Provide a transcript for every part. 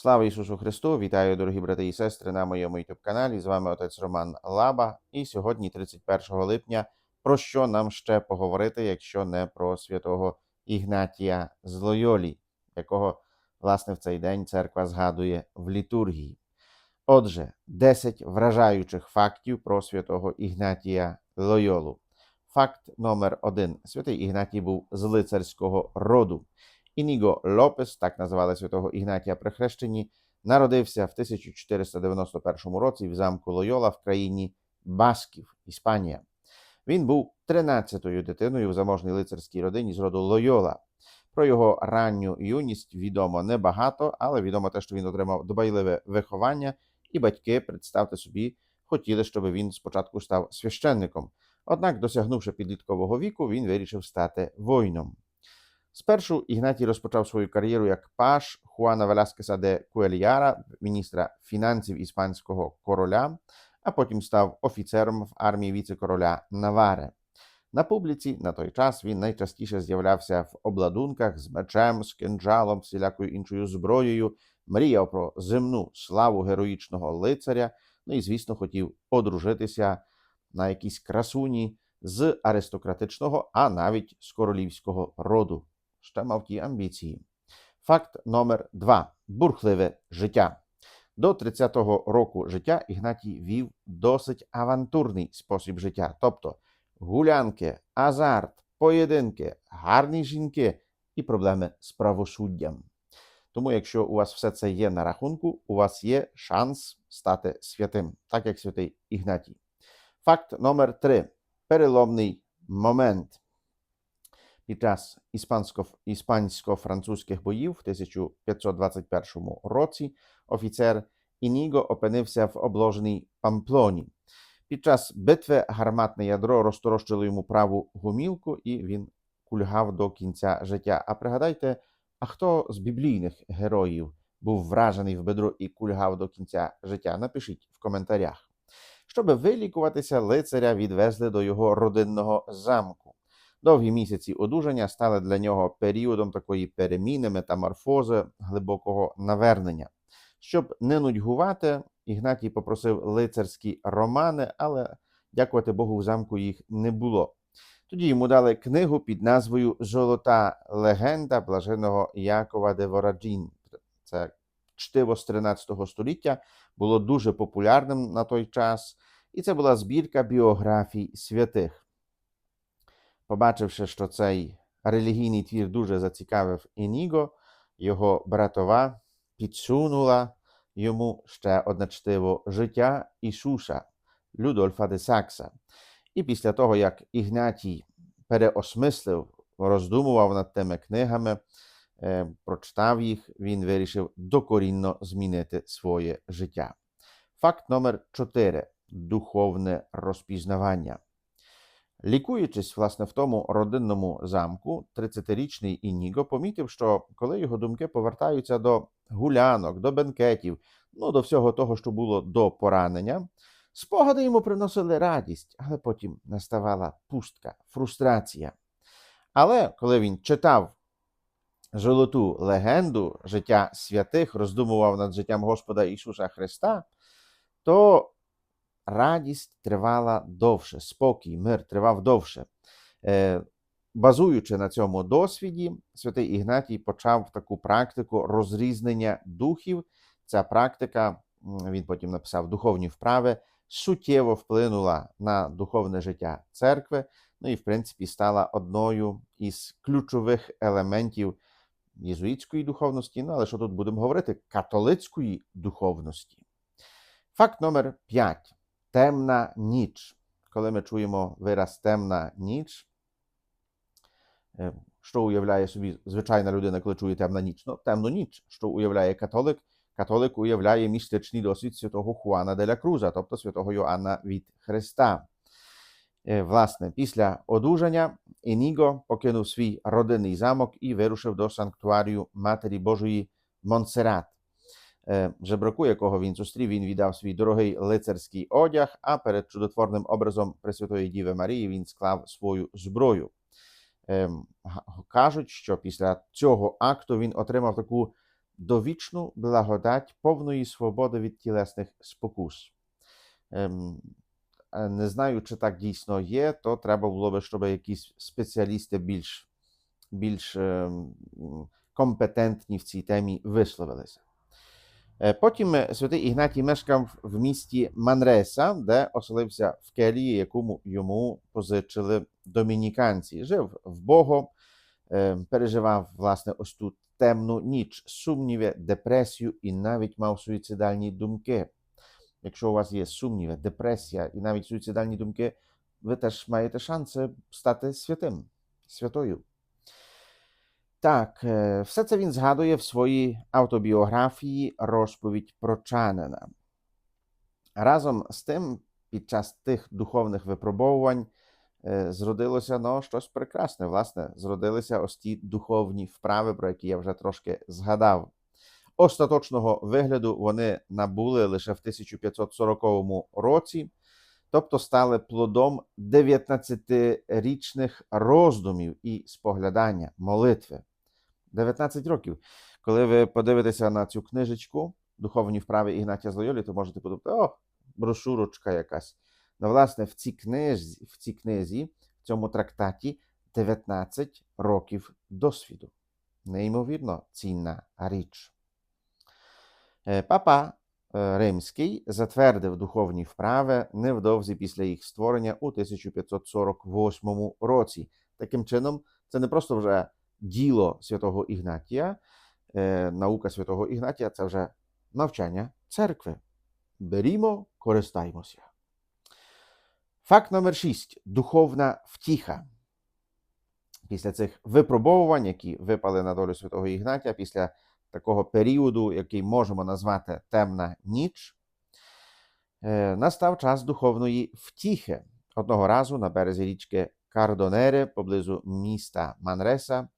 Слава Ісусу Христу! Вітаю, дорогі брати і сестри, на моєму youtube каналі. З вами отець Роман Лаба. І сьогодні, 31 липня, про що нам ще поговорити, якщо не про святого Ігнатія з Лойолі, якого, власне, в цей день церква згадує в літургії. Отже, 10 вражаючих фактів про святого Ігнатія Лойолу. Факт номер один. Святий Ігнатій був з лицарського роду. Ініго Лопес, так називали святого Ігнатія при хрещенні, народився в 1491 році в замку Лойола в країні Басків, Іспанія. Він був 13-ю дитиною в заможній лицарській родині з роду Лойола. Про його ранню юність відомо небагато, але відомо те, що він отримав дбайливе виховання, і батьки, представте собі, хотіли, щоб він спочатку став священником. Однак, досягнувши підліткового віку, він вирішив стати воїном. Спершу Ігнатій розпочав свою кар'єру як паш Хуана Веласкеса де Куельяра, міністра фінансів іспанського короля, а потім став офіцером в армії віце-короля Наваре. На публіці на той час він найчастіше з'являвся в обладунках з мечем, з кинджалом, всілякою іншою зброєю, мріяв про земну славу героїчного лицаря, ну і, звісно, хотів одружитися на якійсь красуні з аристократичного, а навіть з королівського роду. Мав амбіції. Факт номер два: бурхливе життя. До 30-го року життя Ігнатій вів досить авантурний спосіб життя, тобто гулянки, азарт, поєдинки, гарні жінки і проблеми з правосуддям. Тому, якщо у вас все це є на рахунку, у вас є шанс стати святим, так як святий Ігнатій. Факт номер три: переломний момент. Під час іспансько-французьких боїв в 1521 році офіцер Ініго опинився в обложеній Памплоні. Під час битви гарматне ядро розторощило йому праву гумілку, і він кульгав до кінця життя. А пригадайте, а хто з біблійних героїв був вражений в бедро і кульгав до кінця життя? Напишіть в коментарях. Щоби вилікуватися, лицаря відвезли до його родинного замку. Довгі місяці одужання стали для нього періодом такої переміни, метаморфози, глибокого навернення. Щоб не нудьгувати, Ігнатій попросив лицарські романи, але, дякувати Богу, в замку їх не було. Тоді йому дали книгу під назвою Золота легенда блаженого Якова де Вораджін. Це чтиво з 13 століття, було дуже популярним на той час, і це була збірка біографій святих. Побачивши, що цей релігійний твір дуже зацікавив Ініго, його братова підсунула йому ще одне чтиво життя Ісуса Людольфа де Сакса. І після того, як Ігнатій переосмислив, роздумував над тими книгами, е, прочитав їх, він вирішив докорінно змінити своє життя. Факт номер 4. Духовне розпізнавання. Лікуючись, власне, в тому родинному замку, 30-річний Ініго помітив, що коли його думки повертаються до гулянок, до бенкетів, ну до всього того, що було до поранення, спогади йому приносили радість, але потім наставала пустка, фрустрація. Але коли він читав золоту легенду життя святих, роздумував над життям Господа Ісуса Христа, то радість тривала довше, спокій, мир тривав довше. Е, Базуючи на цьому досвіді, святий Ігнатій почав таку практику розрізнення духів. Ця практика, він потім написав духовні вправи, суттєво вплинула на духовне життя церкви, ну і, в принципі, стала одною із ключових елементів єзуїтської духовності. Ну, але що тут будемо говорити? Католицької духовності. Факт номер 5 темна ніч. Коли ми чуємо вираз темна ніч, е, що уявляє собі звичайна людина, коли чує темна ніч? Ну, темну ніч, що уявляє католик. Католик уявляє містичний досвід святого Хуана деля Круза, тобто святого Йоанна від Христа. Е, власне, після одужання Ініго покинув свій родинний замок і вирушив до санктуарію Матері Божої Монсерат. Е, жебраку, якого він зустрів, він віддав свій дорогий лицарський одяг, а перед чудотворним образом Пресвятої Діви Марії він склав свою зброю. Ем, кажуть, що після цього акту він отримав таку довічну благодать повної свободи від тілесних спокус. Ем, е, Не знаю, чи так дійсно є, то треба було би, щоб якісь спеціалісти більш, більш ем, компетентні в цій темі висловилися. Е, Потім е, святий Ігнатій мешкав в місті Манреса, де оселився в келії, яку йому позичили домініканці. Жив вбого, е, переживав власне ось ту темну ніч, сумніви, депресію і навіть мав суїцидальні думки. Якщо у вас є сумніви, депресія і навіть суїцидальні думки, ви теж маєте шанси стати святим, святою. Так, е, все це він згадує в своїй автобіографії Розповідь про Чанина. Разом з тим, під час тих духовних випробовувань е, зродилося ну, щось прекрасне. Власне, зродилися ось ті духовні вправи, про які я вже трошки згадав. Остаточного вигляду вони набули лише в 1540 році, тобто стали плодом 19-річних роздумів і споглядання, молитви. 19 років. Коли ви подивитеся на цю книжечку Духовні вправи Ігнатія з Лойолі, то можете подумати, о, брошурочка якась. Ну, власне, в цій книзі, в цій книзі, в цьому трактаті 19 років досвіду. Неймовірно цінна річ. Е, Папа Римський затвердив духовні вправи невдовзі після їх створення у 1548 році. Таким чином, це не просто вже діло святого Ігнатія, е, наука святого Ігнатія це вже навчання церкви. Берімо, користаймося. Факт номер 6. Духовна втіха. Після цих випробовувань, які випали на долю святого Ігнатія, після такого періоду, який можемо назвати темна ніч, е, настав час духовної втіхи. Одного разу на березі річки Кардонери, поблизу міста Манреса,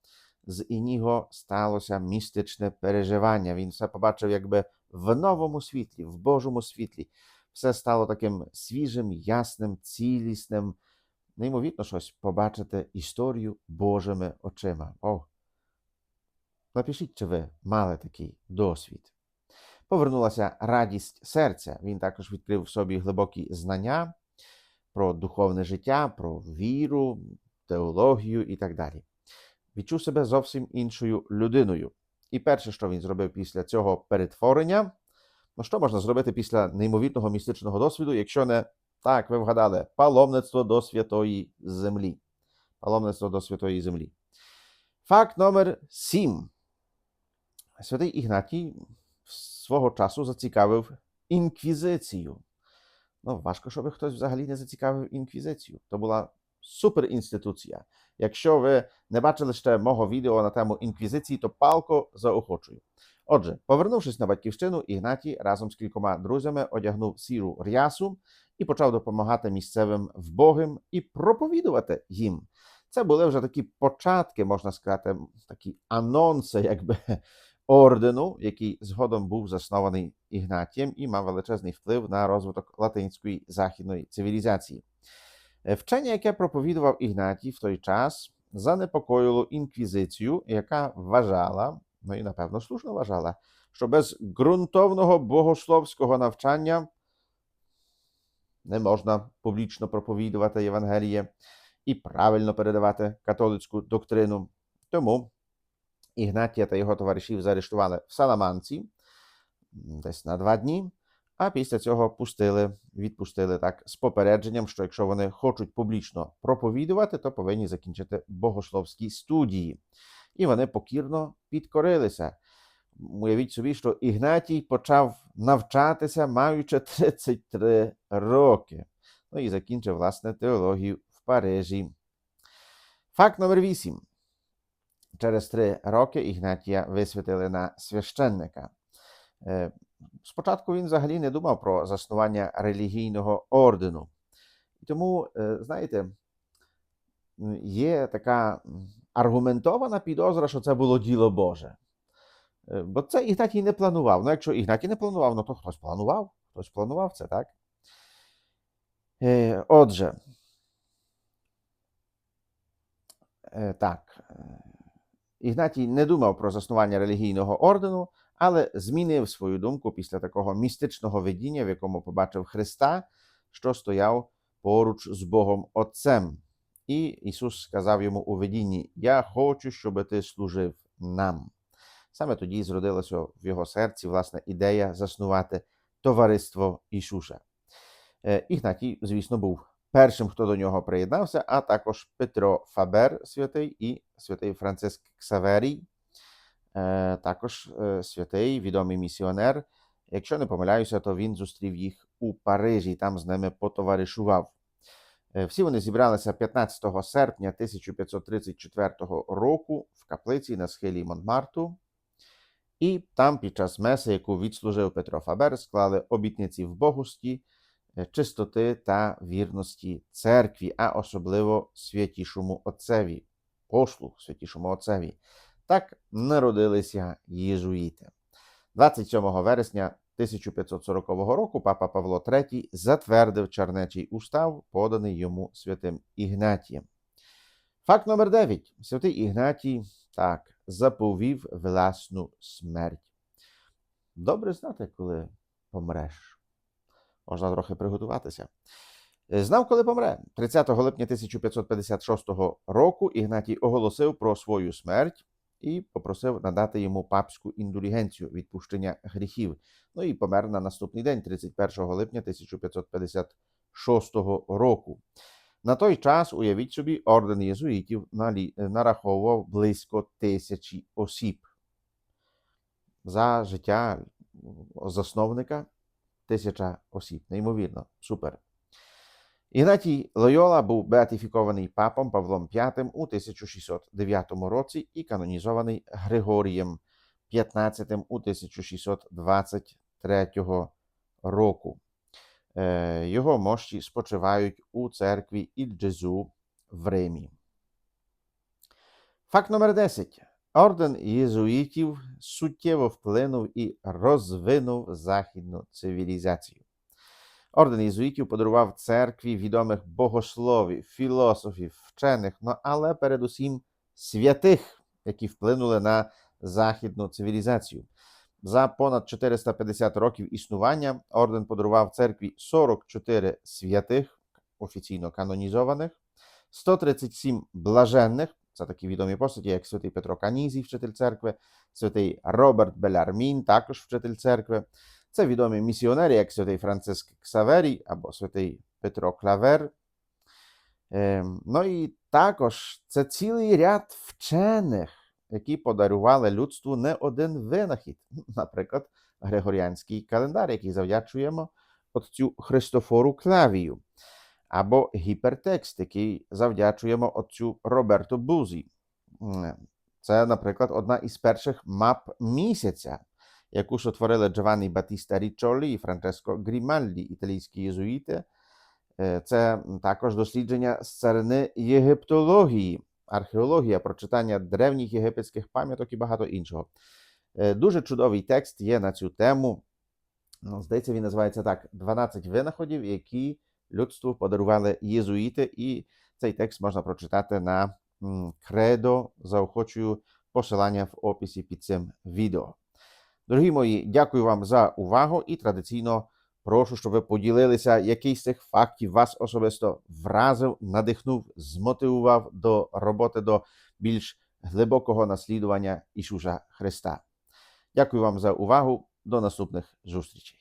з Ініго сталося містичне переживання. Він все побачив якби в новому світлі, в Божому світлі. Все стало таким свіжим, ясним, цілісним. Неймовірно щось побачити історію Божими очима. О, Напишіть, чи ви мали такий досвід. Повернулася радість серця. Він також відкрив в собі глибокі знання про духовне життя, про віру, теологію і так далі. Відчув себе зовсім іншою людиною. І перше, що він зробив після цього перетворення, ну що можна зробити після неймовірного містичного досвіду, якщо не так, ви вгадали, паломництво до святої землі. Паломництво до святої землі. Факт номер 7. Святий Ігнатій свого часу зацікавив інквізицію. Ну, важко, щоб хтось взагалі не зацікавив інквізицію. То була суперінституція. Якщо ви не бачили ще мого відео на тему інквізиції, то палко заохочую. Отже, повернувшись на батьківщину, Ігнатій разом з кількома друзями одягнув сіру рясу і почав допомагати місцевим вбогим і проповідувати їм. Це були вже такі початки, можна сказати, такі анонси, якби ордену, який згодом був заснований Ігнатієм і мав величезний вплив на розвиток латинської західної цивілізації. Е, Вчення, яке проповідував Ігнатій в той час, занепокоїло інквізицію, яка вважала, ну і напевно слушно вважала, що без ґрунтовного богословського навчання не можна публічно проповідувати Євангеліє і правильно передавати католицьку доктрину. Тому Ігнатія та його товаришів заарештували в Саламанці десь на два дні, а після цього пустили, відпустили так з попередженням, що якщо вони хочуть публічно проповідувати, то повинні закінчити богословські студії. І вони покірно підкорилися. Уявіть собі, що Ігнатій почав навчатися, маючи 33 роки. Ну і закінчив власне теологію в Парижі. Факт номер 8. Через три роки Ігнатія висвятили на священника. Е, Спочатку він взагалі не думав про заснування релігійного ордену. І тому, е, знаєте, є така аргументована підозра, що це було діло Боже. Е, Бо це Ігнатій не планував. Ну, якщо Ігнатій не планував, ну то хтось планував. Хтось планував це, так? Отже, так. Ігнатій не думав про заснування релігійного ордену, але змінив свою думку після такого містичного видіння, в якому побачив Христа, що стояв поруч з Богом Отцем. І Ісус сказав йому у видінні: Я хочу, щоб ти служив нам. Саме тоді зродилася в його серці власне ідея заснувати товариство Ісуса. Е, Ігнатій, звісно, був першим, хто до нього приєднався, а також Петро Фабер святий і святий Франциск Ксаверій, е, також е, святий відомий місіонер. Якщо не помиляюся, то він зустрів їх у Парижі, там з ними потоваришував. Е, Всі вони зібралися 15 серпня 1534 року в каплиці на схилі Монмарту. І там, під час меси, яку відслужив Петро Фабер, склали обітниці в богості, чистоти та вірності церкві, а особливо святішому Отцеві, послуг святішому Отцеві. Так народилися єзуїти. 27 вересня 1540 року папа Павло III затвердив Чернечий устав, поданий йому святим Ігнатієм. Факт номер 9. Святий Ігнатій так заповів власну смерть. Добре знати, коли помреш. Можна трохи приготуватися. Е, Знав, коли помре. 30 липня 1556 року Ігнатій оголосив про свою смерть і попросив надати йому папську індулігенцію відпущення гріхів. Ну і помер на наступний день, 31 липня 1556 року. На той час, уявіть собі, орден єзуїтів нараховував близько тисячі осіб. За життя засновника тисяча осіб. Неймовірно, супер. Ігнатій Лойола був беатифікований папом Павлом V у 1609 році і канонізований Григорієм XV у 1623 року. Е, Його мощі спочивають у церкві Іль-Джезу в Римі. Факт номер 10. Орден єзуїтів суттєво вплинув і розвинув західну цивілізацію. Орден єзуїтів подарував церкві відомих богословів, філософів, вчених, ну, але передусім святих, які вплинули на західну цивілізацію. За понад 450 років існування орден подарував церкві 44 святих, офіційно канонізованих, 137 блаженних, це такі відомі постаті, як святий Петро Канізій, вчитель церкви, святий Роберт Белярмін, також вчитель церкви. Це відомі місіонери, як святий Франциск Ксаверій або святий Петро Клавер. Ну і також це цілий ряд вчених, які подарували людству не один винахід. Наприклад, Григоріанський календар, який завдячуємо отцю Христофору Клавію, або гіпертекст, який завдячуємо отцю Роберту Бузі. Це, наприклад, одна із перших мап місяця, яку сотворили Джованні Батіста Річолі і Франческо Грімальді, італійські єзуїти. Е, Це також дослідження царини єгиптології, археологія, прочитання древніх єгипетських пам'яток і багато іншого. Е, Дуже чудовий текст є на цю тему. Ну, Здається, він називається так: 12 винаходів, які людству подарували єзуїти, і цей текст можна прочитати на кредо. Заохочую посилання в описі під цим відео. Дорогі мої, дякую вам за увагу і традиційно прошу, щоб ви поділилися, який з цих фактів вас особисто вразив, надихнув, змотивував до роботи до більш глибокого наслідування Ісуса Христа. Дякую вам за увагу. До наступних зустрічей.